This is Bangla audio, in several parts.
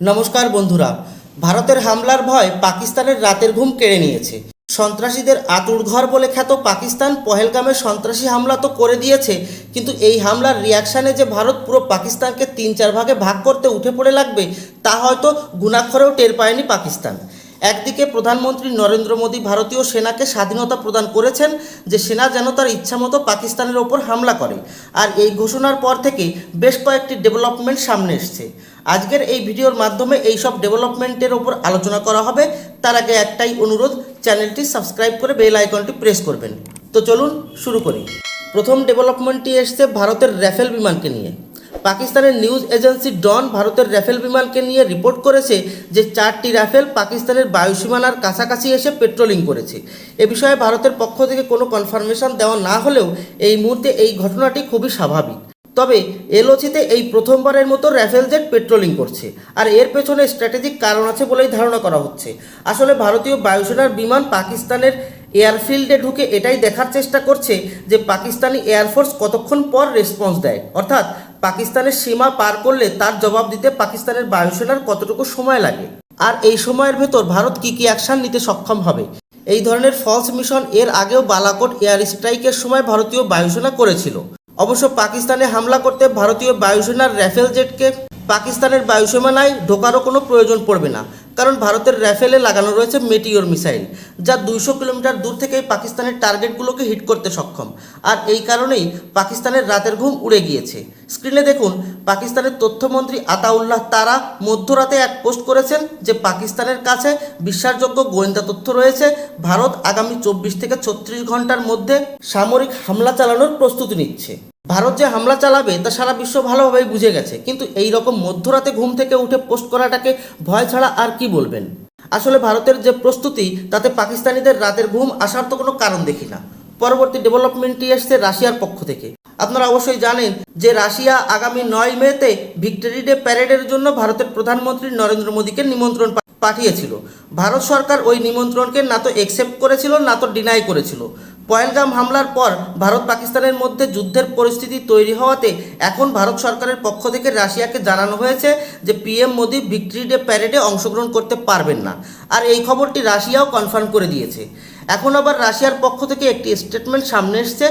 নমস্কার বন্ধুরা, ভারতের হামলার ভয় পাকিস্তানের রাতের ঘুম কেড়ে নিয়েছে। সন্ত্রাসীদের আতুর ঘর বলে খ্যাত পাকিস্তান পহেলগামে সন্ত্রাসী হামলা তো করে দিয়েছে, কিন্তু এই হামলার রিয়াকশানে যে ভারত পুরো পাকিস্তানকে তিন চার ভাগে ভাগ করতে উঠে পড়ে লাগবে, তা হয়তো গুণাক্ষরেও টের পায়নি পাকিস্তান। একদিকে প্রধানমন্ত্রী নরেন্দ্র মোদী ভারতীয় সেনাকে স্বাধীনতা প্রদান করেছেন, যে সেনা যেন তার ইচ্ছামতো পাকিস্তানের ওপর হামলা করে, আর এই ঘোষণার পর থেকে বেশ কয়েকটি ডেভেলপমেন্ট সামনে এসছে। আজকের এই ভিডিওর মাধ্যমে এই সব ডেভেলপমেন্টের ওপর আলোচনা করা হবে। তার আগে একটাই অনুরোধ, চ্যানেলটি সাবস্ক্রাইব করে বেল আইকনটি প্রেস করবেন। তো চলুন শুরু করি। প্রথম ডেভেলপমেন্টটি এসছে ভারতের র্যাফেল বিমানকে নিয়ে। পাকিস্তানের নিউজ এজেন্সি ডন ভারতের রাফেল বিমানকে নিয়ে রিপোর্ট করেছে যে চারটি রাফেল পাকিস্তানের বায়ুসীমানার কাছাকাছি এসে পেট্রোলিং করেছে। এ বিষয়ে ভারতের পক্ষ থেকে কোনো কনফার্মেশন দেওয়া না হলেও এই মুহূর্তে এই ঘটনাটি খুবই স্বাভাবিক। তবে এলওসিতে এই প্রথমবারের মতো র্যাফেল জেট পেট্রোলিং করছে, আর এর পেছনে স্ট্র্যাটেজিক কারণ আছে বলেই ধারণা করা হচ্ছে। আসলে ভারতীয় বায়ুসেনার বিমান পাকিস্তানের এয়ারফিল্ডে ঢুকে এটাই দেখার চেষ্টা করছে যে পাকিস্তানি এয়ারফোর্স কতক্ষণ পর রেসপন্স দেয়। অর্থাৎ পাকিস্তানের সীমা পার করলে তার জবাব দিতে পাকিস্তানের বায়ুসেনার কতটুকু সময় লাগে? আর এই সময়ের ভেতর ভারত কী কী অ্যাকশন নিতে সক্ষম হবে? এই ধরনের ফলস মিশন এর আগেও বালাকোট এয়ার স্ট্রাইকের সময় ভারতীয় বায়ুসেনা করেছিল। অবশ্য পাকিস্তানে হামলা করতে ভারতীয় বায়ুসেনার র্যাফেল জেটকে পাকিস্তানের বায়ুসীমানায় ঢোকারও কোনো প্রয়োজন পড়বে না, কারণ ভারতের র্যাফেলে লাগানো রয়েছে মেটিওর মিসাইল, যা দুইশো কিলোমিটার দূর থেকেই পাকিস্তানের টার্গেটগুলোকে হিট করতে সক্ষম। আর এই কারণেই পাকিস্তানের রাতের ঘুম উড়ে গিয়েছে। স্ক্রিনে দেখুন পাকিস্তানের তথ্যমন্ত্রী আতাউল্লাহ তারা মধ্যরাতে এক পোস্ট করেছেন যে পাকিস্তানের কাছে বিশ্বাসযোগ্য গোয়েন্দা তথ্য রয়েছে। ভারত আগামী চব্বিশ থেকে ছত্রিশ ঘণ্টার মধ্যে সামরিক হামলা চালানোর প্রস্তুতি নিচ্ছে। ভারত যে হামলা চালাবে, তা সারা বিশ্ব ভালোভাবেই বুঝে গেছে। কিন্তু এই রকম মধ্যরাতে ঘুম থেকে উঠে পোস্ট করাটাকে ভয় ছাড়া আর কি বলবেন? আসলে ভারতের যে প্রস্তুতি, তাতে পাকিস্তানিদের রাতের ঘুম আসার তো কোনো কারণ দেখি না। পরবর্তী ডেভেলপমেন্টটি এসছে রাশিয়ার পক্ষ থেকে। আপনারা অবশ্যই জানেন যে রাশিয়া আগামী নয় মেতে ভিক্টোরি ডে প্যারেডের জন্য ভারতের প্রধানমন্ত্রী নরেন্দ্র মোদীকে নিমন্ত্রণ পাঠিয়েছিল। ভারত সরকার ওই নিমন্ত্রণকে না তো একসেপ্ট করেছিল না তো ডিনাই করেছিল। পয়েলগাম হামলার পর ভারত পাকিস্তানের মধ্যে যুদ্ধের পরিস্থিতি তৈরি হওয়াতে এখন ভারত সরকারের পক্ষ থেকে রাশিয়াকে জানানো হয়েছে যে পিএম মোদি ভিক্টরি ডে প্যারেডে অংশগ্রহণ করতে পারবেন না। আর এই খবরটি রাশিয়াও কনফার্ম করে দিয়েছে। এখন আবার রাশিয়ার পক্ষ থেকে একটি স্টেটমেন্ট সামনে এসছে।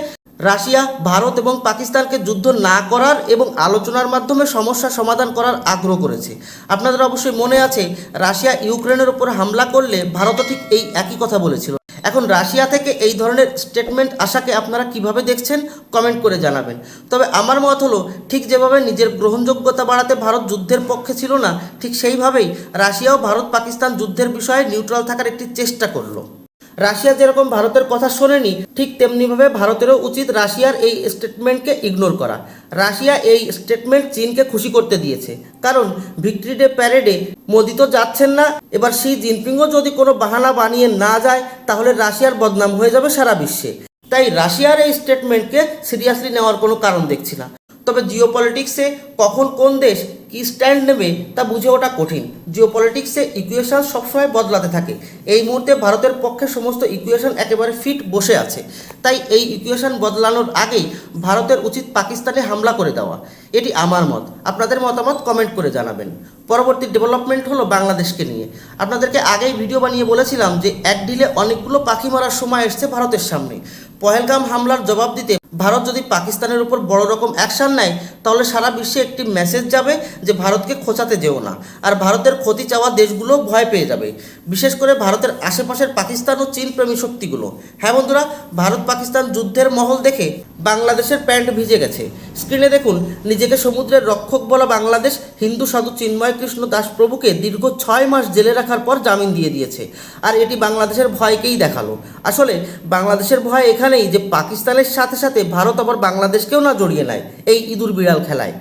রাশিয়া, ভারত এবং পাকিস্তানকে যুদ্ধ না করার এবং আলোচনার মাধ্যমে সমস্যা সমাধান করার আগ্রহ করেছে। আপনাদের অবশ্যই মনে আছে, রাশিয়া ইউক্রেনের উপর হামলা করলে ভারতও ঠিক এই একই কথা বলেছিল। এখন রাশিয়া থেকে এই ধরনের স্টেটমেন্ট আসাকে আপনারা কীভাবে দেখছেন কমেন্ট করে জানাবেন। তবে আমার মত হলো, ঠিক যেভাবে নিজের গ্রহণযোগ্যতা বাড়াতে ভারত যুদ্ধের পক্ষে ছিল না, ঠিক সেইভাবেই রাশিয়াও ভারত পাকিস্তান যুদ্ধের বিষয়ে নিউট্রাল থাকার একটি চেষ্টা করল। রাশিয়া যেরকম ভারতের কথা শোনেনি, ঠিক তেমনিভাবে ভারতেরও উচিত রাশিয়ার এই স্টেটমেন্টকে ইগনোর করা। রাশিয়া এই স্টেটমেন্ট চীনকে খুশি করতে দিয়েছে। কারণ, ভিক্টরি ডে প্যারেডে মোদি তো যাচ্ছেন না, এবার শি জিনপিংও যদি কোনো বাহানা বানিয়ে না যায়, তাহলে রাশিয়ার বদনাম হয়ে যাবে সারা বিশ্বে। তাই রাশিয়ার এই স্টেটমেন্টকে সিরিয়াসলি নেওয়ার কোনো কারণ দেখছি না। তবে জিও পলিটিক্সে কখন কোন দেশ কি স্ট্যান্ড নেবে তা বুঝে ওঠা কঠিন। জিও পলিটিক্সে ইকুয়েশন সবসময় বদলাতে থাকে। এই মুহূর্তে ভারতের পক্ষে সমস্ত ইকুয়েশন একেবারে ফিট বসে আছে। তাই এই ইকুয়েশন বদলানোর আগেই ভারতের উচিত পাকিস্তানে হামলা করে দেওয়া। এটি আমার মত। আপনাদের মতামত কমেন্ট করে জানাবেন। পরবর্তী ডেভেলপমেন্ট হলো বাংলাদেশকে নিয়ে। আপনাদেরকে আগেই ভিডিও বানিয়ে বলেছিলাম যে, এক ডিলে অনেকগুলো পাখি মারার সময় এসছে ভারতের সামনে। পহেলগাম হামলার জবাব দিতে ভারত যদি পাকিস্তানের উপর বড় রকম অ্যাকশন নেয়, তাহলে সারা বিশ্বে একটি মেসেজ যাবে যে ভারতকে খোঁচাতে যেও না। আর ভারতের ক্ষতি চাওয়া দেশগুলো ভয় পেয়ে যাবে। বিশেষ করে ভারতের আশেপাশের পাকিস্তান ও চীন প্রেমী শক্তিগুলো। হ্যাঁ বন্ধুরা, ভারত পাকিস্তান যুদ্ধের মহল দেখে বাংলাদেশের প্যান্ট ভিজে গেছে। স্ক্রিনে দেখুন, নিজেকে সমুদ্রের রক্ষক বলা বাংলাদেশ, হিন্দু, সাধু চিন্ময় কৃষ্ণ দাস প্রভুকে দীর্ঘ ছয় মাস জেলে রাখার পর জামিন দিয়ে দিয়েছে। আর এটি বাংলাদেশের ভয়কেই দেখাল। আসলে বাংলাদেশের ভয় এখানেই যে পাকিস্তানের সাথে সাথে ভারত আবার বাংলাদেশকেও না জড়িয়ে নেয় এই ইঁদুর বিড়াল খেলায়।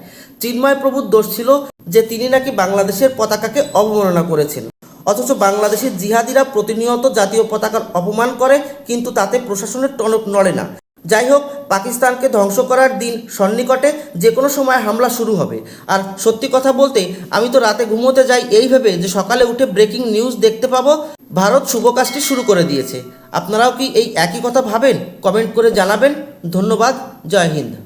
চিন্ময় প্রভুর দোষ ছিল যে তিনি নাকি বাংলাদেশের পতাকাকে অবমাননা করেছেন। অথচ বাংলাদেশের জিহাদিরা প্রতিনিয়ত জাতীয় পতাকার অপমান করে, কিন্তু তাতে প্রশাসনের টনক নড়ে না। যাই হোক, পাকিস্তানকে ধ্বংস করার দিন সন্নিকটে যে কোনো সময় হামলা শুরু হবে। আর সত্যি কথা বলতে, আমি তো রাতে ঘুমোতে যাই এই ভেবে যে সকালে উঠে ব্রেকিং নিউজ দেখতে পাবো, ভারত শুভ শুরু করে দিয়েছে। আপনারাও কি এই একই কথা ভাবেন? কমেন্ট করে জানাবেন। ধন্যবাদ জয় হিন্দ।